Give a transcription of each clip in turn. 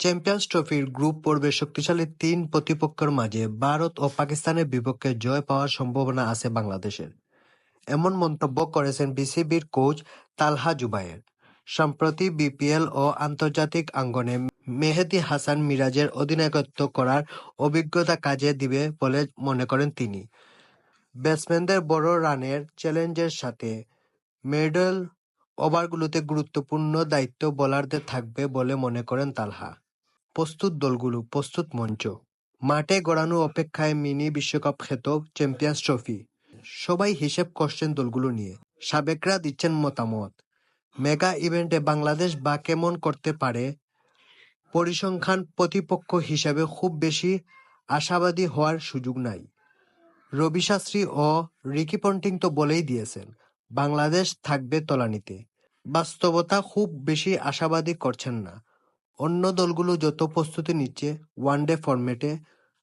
Champions ট্রফির group পর্বে শক্তিশালী তিন প্রতিপক্ষের মাঝে ভারত ও পাকিস্তানের বিপক্ষে জয় পাওয়ার সম্ভাবনা আছে বাংলাদেশের। এমন মন্তব্য করেছেন বিসিবির কোচ তালহা জুবায়ের। সম্প্রতি বিপিএল ও আন্তর্জাতিক আঙ্গনে মেহেদি হাসান মিরাজের অধিনায়কত্ব করার অভিজ্ঞতা কাজে দিবে বলে মনে করেন তিনি। ব্যাটসম্যানদের বড় রানের চ্যালেঞ্জের সাথে মিডল ওভারগুলোতে গুরুত্বপূর্ণ দায়িত্ব বোলারদের থাকবে বলে মনে করেন তালহা। প্রস্তুত দলগুলো প্রস্তুত মঞ্চ। মাঠে গড়ানো অপেক্ষায় মিনি বিশ্বকাপ খ্যাত চ্যাম্পিয়ন্স ট্রফি সবাই হিসেব করছেন দলগুলো নিয়ে। সাবেকরা দিচ্ছেন মতামত। মেগা ইভেন্টে বাংলাদেশ বা কেমন করতে পারে? পরিসংখ্যান প্রতিপক্ষ হিসাবে খুব বেশি আশাবাদী হওয়ার সুযোগ নাই। রবি শাস্ত্রী ও রিকি পন্টিং তো বলেই দিয়েছেন, বাংলাদেশ থাকবে তলানিতে। বাস্তবতা খুব বেশি আশাবাদী করছেন না। অন্য দলগুলো যত প্রস্তুতি নিচ্ছে ওয়ানডে ফরম্যাটে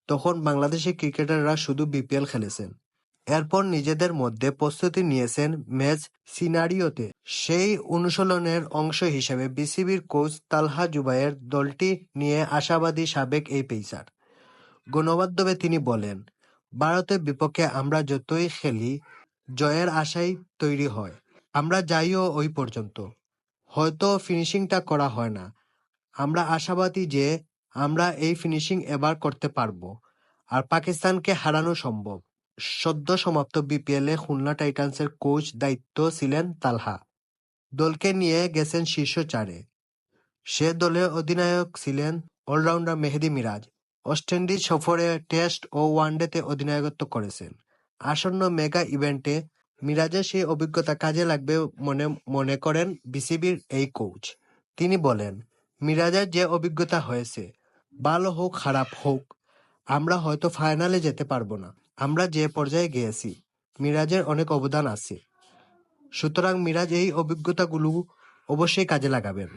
তখন বাংলাদেশি ক্রিকেটাররা শুধু বিপিএল খেলেছেন। এরপর নিজেদের মধ্যে প্রস্তুতি নিয়েছেন ম্যাচ সিনারিওতে। সেই অনুশীলনের অংশ হিসেবে বিসিবির কোচ তালহা জুবায়ের দলটি নিয়ে আশাবাদী সাবেক এই পেসার গণমাধ্যমে তিনি বলেন, ভারতের বিপক্ষে আমরা যতই খেলি, জয়ের আশাই তৈরি হয়। আমরা যাইও ওই পর্যন্ত। হয়তো ফিনিশিংটা করা হয় না। আমরা আশাবাদী যে আমরা এই ফিনিশিং এবার করতে পারব। আর পাকিস্তানকে হারানো সম্ভব। সদ্য সমাপ্ত বিপিএলে খুলনা টাইটান্সের কোচ দায়িত্ব ছিলেন তালহা। দলকে নিয়ে গেছেন শীর্ষ চারে। সে দলের অধিনায়ক ছিলেন allrounder Mehedi Miraz. West Indies সফরে টেস্ট ও ওয়ানডেতে অধিনায়কত্ব করেছেন। আসন্ন মেগা ইভেন্টে মিরাজের সেই অভিজ্ঞতা কাজে লাগবে মনে মনে করেন বিসিবির এই কোচ তিনি বলেন মিরাজের যে অভিজ্ঞতা হয়েছে, ভালো হোক, খারাপ হোক, আমরা হয়তো ফাইনালে যেতে পারব না। আমরা যে পর্যায়ে গিয়েছি, মিরাজের অনেক অবদান আছে। সুতরাং মিরাজ এই অভিজ্ঞতাগুলো অবশ্যই কাজে লাগাবেন।